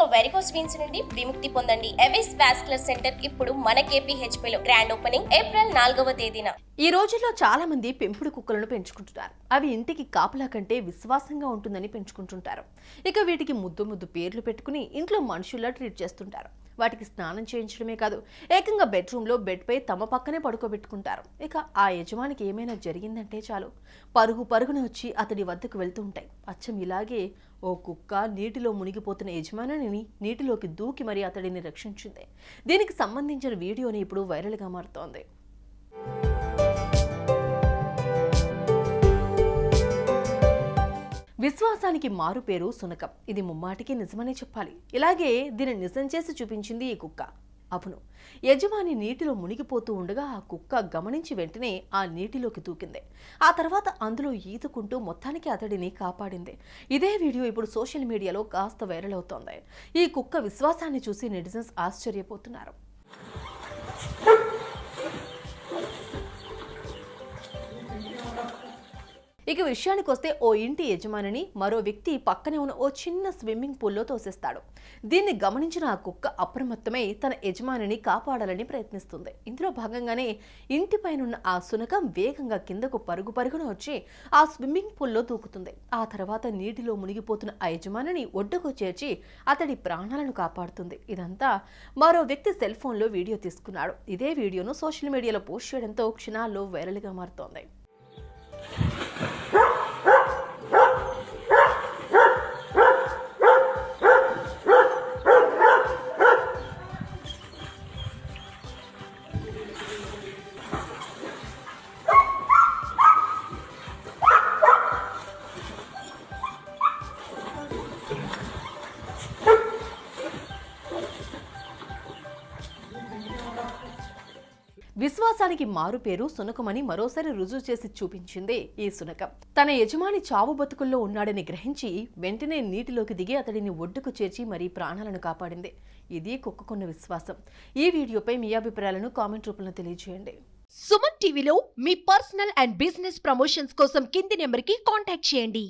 ఇక varicose veins నుండి విముక్తి పొందండి. ఎవిస్ వాస్కులర్ సెంటర్ ఇప్పుడు మన KPHP లో గ్రాండ్ ఓపెనింగ్ ఏప్రిల్ నాలుగవ తేదీన. ఈ రోజుల్లో చాలా మంది పెంపుడు కుక్కలను పెంచుకుంటున్నారు. అవి ఇంటికి కాపలా కంటే విశ్వాసంగా ఉంటుందని పెంచుకుంటుంటారు. ఇక వీటికి ముద్దు ముద్దు పేర్లు పెట్టుకుని ఇంట్లో మనుషుల్లా ట్రీట్ చేస్తుంటారు. వాటికి స్నానం చేయించడమే కాదు ఏకంగా బెడ్రూమ్లో బెడ్పై తమ పక్కనే పడుకోబెట్టుకుంటారు. ఇక ఆ యజమానికి ఏమైనా జరిగిందంటే చాలు. పరుగు పరుగున వచ్చి అతడి వద్దకు వెళ్తూ ఉంటాయి. అచ్చం ఇలాగే ఓ కుక్క నీటిలో మునిగిపోతున్న యజమానిని నీటిలోకి దూకి మరి అతడిని రక్షించింది. దీనికి సంబంధించిన వీడియోని ఇప్పుడు వైరల్గా మారుతోంది. విశ్వాసానికి మారు పేరు సునకం. ఇది ముమ్మాటికి నిజమనే చెప్పాలి. ఇలాగే దీన్ని నిజం చేసి చూపించింది ఈ కుక్క. అవును. యజమాని నీటిలో మునిగిపోతూ ఉండగా ఆ కుక్క గమనించి వెంటనే ఆ నీటిలోకి దూకింది. ఆ తర్వాత అందులో ఈదుకుంటూ మొత్తానికి అతడిని కాపాడింది. ఇదే వీడియో ఇప్పుడు సోషల్ మీడియాలో కాస్త వైరల్ అవుతోంది. ఈ కుక్క విశ్వాసాన్ని చూసి నెటిజన్స్ ఆశ్చర్యపోతున్నారు. ఇక విషయానికి వస్తే ఓ ఇంటి యజమానిని మరో వ్యక్తి పక్కనే ఉన్న ఓ చిన్న స్విమ్మింగ్ పూల్లో తోసేస్తాడు. దీన్ని గమనించిన ఆ కుక్క అప్రమత్తమై తన యజమానిని కాపాడాలని ప్రయత్నిస్తుంది. ఇందులో భాగంగానే ఇంటిపైనున్న ఆ సునకం వేగంగా కిందకు పరుగు పరుగున వచ్చి ఆ స్విమ్మింగ్ పూల్లో దూకుతుంది. ఆ తర్వాత నీటిలో మునిగిపోతున్న ఆ యజమానిని ఒడ్డుకు చేర్చి అతడి ప్రాణాలను కాపాడుతుంది. ఇదంతా మరో వ్యక్తి సెల్ ఫోన్లో వీడియో తీసుకున్నాడు. ఇదే వీడియోను సోషల్ మీడియాలో పోస్ట్ చేయడంతో క్షణాల్లో వైరల్గా మారుతోంది. విశ్వాసానికి మారు పేరు సునకమని మరోసారి రుజువు చేసి చూపించింది ఈ సునకం. తన యజమాని చావు బతుకుల్లో ఉన్నాడని గ్రహించి వెంటనే నీటిలోకి దిగి అతడిని ఒడ్డుకు చేర్చి మరీ ప్రాణాలను కాపాడింది. ఇది కుక్కకున్న విశ్వాసం. ఈ వీడియోపై మీ అభిప్రాయాలను కామెంట్ రూపంలో తెలియజేయండి. సుమన్ టీవీలో మీ పర్సనల్ అండ్ బిజినెస్ ప్రమోషన్స్ కోసం కింది నెంబర్కి కాంటాక్ట్ చేయండి.